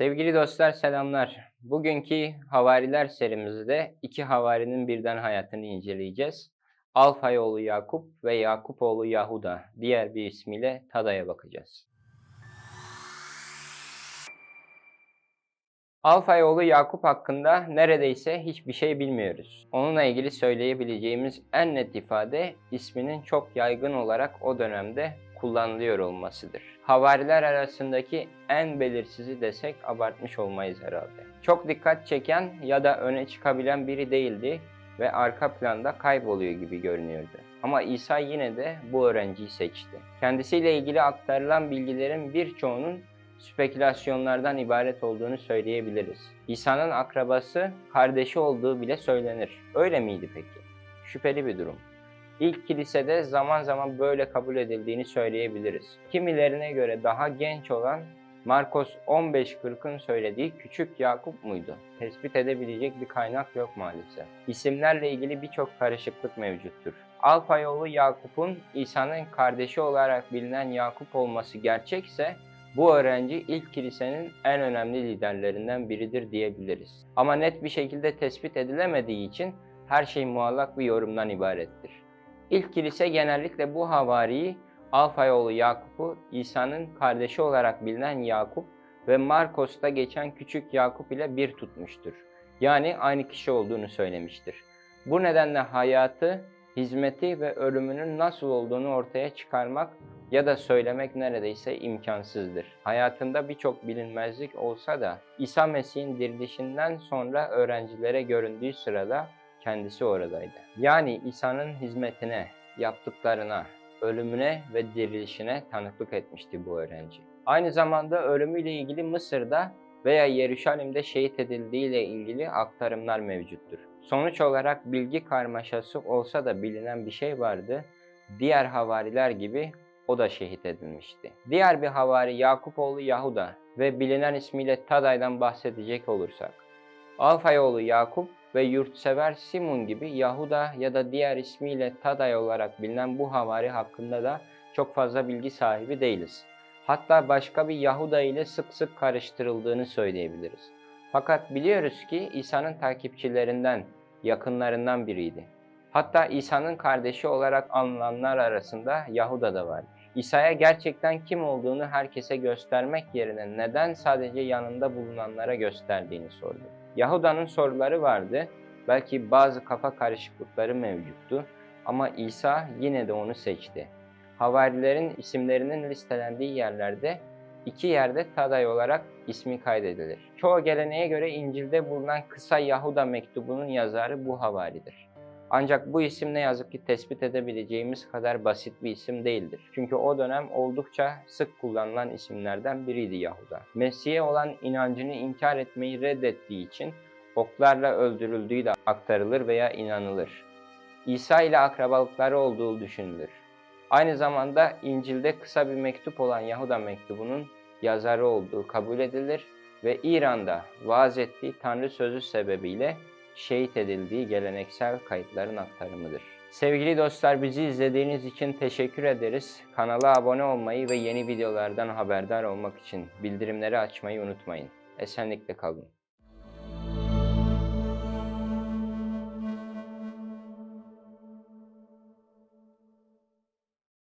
Sevgili dostlar selamlar. Bugünkü Havariler serimizde iki havarinin birden hayatını inceleyeceğiz. Alfayoğlu Yakup ve Yakupoğlu Yahuda diğer bir ismiyle Tada'ya bakacağız. Alfayoğlu Yakup hakkında neredeyse hiçbir şey bilmiyoruz. Onunla ilgili söyleyebileceğimiz en net ifade isminin çok yaygın olarak o dönemde kullanılıyor olmasıdır. Havariler arasındaki en belirsizi desek abartmış olmayız herhalde. Çok dikkat çeken ya da öne çıkabilen biri değildi ve arka planda kayboluyor gibi görünüyordu. Ama İsa yine de bu öğrenciyi seçti. Kendisiyle ilgili aktarılan bilgilerin birçoğunun spekülasyonlardan ibaret olduğunu söyleyebiliriz. İsa'nın akrabası, kardeşi olduğu bile söylenir. Öyle miydi peki? Şüpheli bir durum. İlk kilisede zaman zaman böyle kabul edildiğini söyleyebiliriz. Kimilerine göre daha genç olan Markos 15.40'ın söylediği küçük Yakup muydu? Tespit edebilecek bir kaynak yok maalesef. İsimlerle ilgili birçok karışıklık mevcuttur. Alfa yolu Yakup'un İsa'nın kardeşi olarak bilinen Yakup olması gerçekse bu öğrenci ilk kilisenin en önemli liderlerinden biridir diyebiliriz. Ama net bir şekilde tespit edilemediği için her şey muallak bir yorumdan ibarettir. İlk kilise genellikle bu havariyi Alfayoğlu Yakup'u İsa'nın kardeşi olarak bilinen Yakup ve Markos'ta geçen küçük Yakup ile bir tutmuştur. Yani aynı kişi olduğunu söylemiştir. Bu nedenle hayatı, hizmeti ve ölümünün nasıl olduğunu ortaya çıkarmak ya da söylemek neredeyse imkansızdır. Hayatında birçok bilinmezlik olsa da İsa Mesih'in dirilişinden sonra öğrencilere göründüğü sırada kendisi oradaydı. Yani İsa'nın hizmetine, yaptıklarına, ölümüne ve dirilişine tanıklık etmişti bu öğrenci. Aynı zamanda ölümüyle ilgili Mısır'da veya Yeruşalim'de şehit edildiği ile ilgili aktarımlar mevcuttur. Sonuç olarak bilgi karmaşası olsa da bilinen bir şey vardı. Diğer havariler gibi o da şehit edilmişti. Diğer bir havari Yakupoğlu Yahuda ve bilinen ismiyle Taday'dan bahsedecek olursak. Alfayoğlu Yakup ve yurtsever Simon gibi Yahuda ya da diğer ismiyle Taday olarak bilinen bu havari hakkında da çok fazla bilgi sahibi değiliz. Hatta başka bir Yahuda ile sık sık karıştırıldığını söyleyebiliriz. Fakat biliyoruz ki İsa'nın takipçilerinden, yakınlarından biriydi. Hatta İsa'nın kardeşi olarak anılanlar arasında Yahuda da var. İsa'ya gerçekten kim olduğunu herkese göstermek yerine neden sadece yanında bulunanlara gösterdiğini sordu. Yahuda'nın soruları vardı. Belki bazı kafa karışıklıkları mevcuttu ama İsa yine de onu seçti. Havarilerin isimlerinin listelendiği yerlerde iki yerde Taday olarak ismi kaydedilir. Çoğu geleneğe göre İncil'de bulunan kısa Yahuda mektubunun yazarı bu havaridir. Ancak bu isim ne yazık ki tespit edebileceğimiz kadar basit bir isim değildir. Çünkü o dönem oldukça sık kullanılan isimlerden biriydi Yahuda. Mesih'e olan inancını inkar etmeyi reddettiği için oklarla öldürüldüğü de aktarılır veya inanılır. İsa ile akrabalıkları olduğu düşünülür. Aynı zamanda İncil'de kısa bir mektup olan Yahuda mektubunun yazarı olduğu kabul edilir ve İran'da vaaz ettiği Tanrı sözü sebebiyle şehit edildiği geleneksel kayıtların aktarımıdır. Sevgili dostlar bizi izlediğiniz için teşekkür ederiz. Kanala abone olmayı ve yeni videolardan haberdar olmak için bildirimleri açmayı unutmayın. Esenlikle kalın.